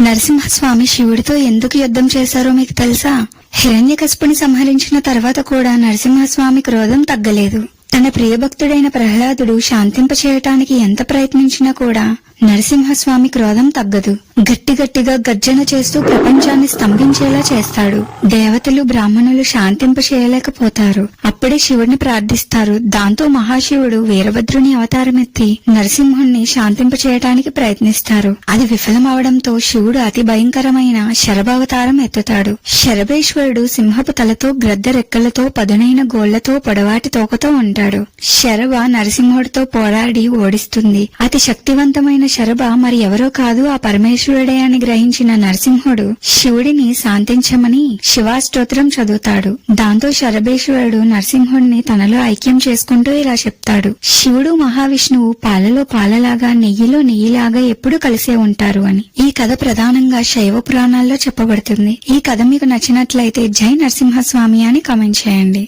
నరసింహస్వామి శివుడితో ఎందుకు యుద్ధం చేశారో మీకు తెలుసా? హిరణ్యకశిపుని సంహరించిన తర్వాత కూడా నరసింహస్వామి క్రోధం తగ్గలేదు. తన ప్రియభక్తుడైన ప్రహ్లాదుడు శాంతింపచేయటానికి ఎంత ప్రయత్నించినా కూడా నరసింహస్వామి క్రోధం తగ్గదు. గట్టి గట్టిగా గర్జన చేస్తూ ప్రపంచాన్ని స్తంభించేలా చేస్తాడు. దేవతలు బ్రాహ్మణులు శాంతింప చేయలేకపోతారు అప్పుడే శివుడిని ప్రార్థిస్తారు. దాంతో మహాశివుడు వీరభద్రుని అవతారమెత్తి నరసింహుణ్ణి శాంతింప చేయటానికి ప్రయత్నిస్తారు. అది విఫలమవడంతో శివుడు అతి భయంకరమైన శరభావతారం ఎత్తుతాడు. శరభేశ్వరుడు సింహపు తలతో గ్రద్ద రెక్కలతో పదునైన గోళ్ళతో పొడవాటి తోకతో ఉంటాడు. శరభ నరసింహుడితో పోరాడి ఓడిస్తుంది. అతి శక్తివంతమైన శరభ మరి ఎవరో కాదు ఆ పరమేశ్వరుడే అని గ్రహించిన నరసింహుడు శివుడిని శాంతించమని శివాస్తోత్రం చదువుతాడు. దాంతో శరభేశ్వరుడు నరసింహుడిని తనలో ఐక్యం చేసుకుంటూ ఇలా చెప్తాడు. శివుడు మహావిష్ణువు పాలలో పాలలాగా నెయ్యిలో నెయ్యిలాగా ఎప్పుడు కలిసే ఉంటారు అని ఈ కథ ప్రధానంగా శైవ పురాణాల్లో చెప్పబడుతుంది. ఈ కథ మీకు నచ్చినట్లయితే జై నరసింహస్వామి అని కామెంట్ చేయండి.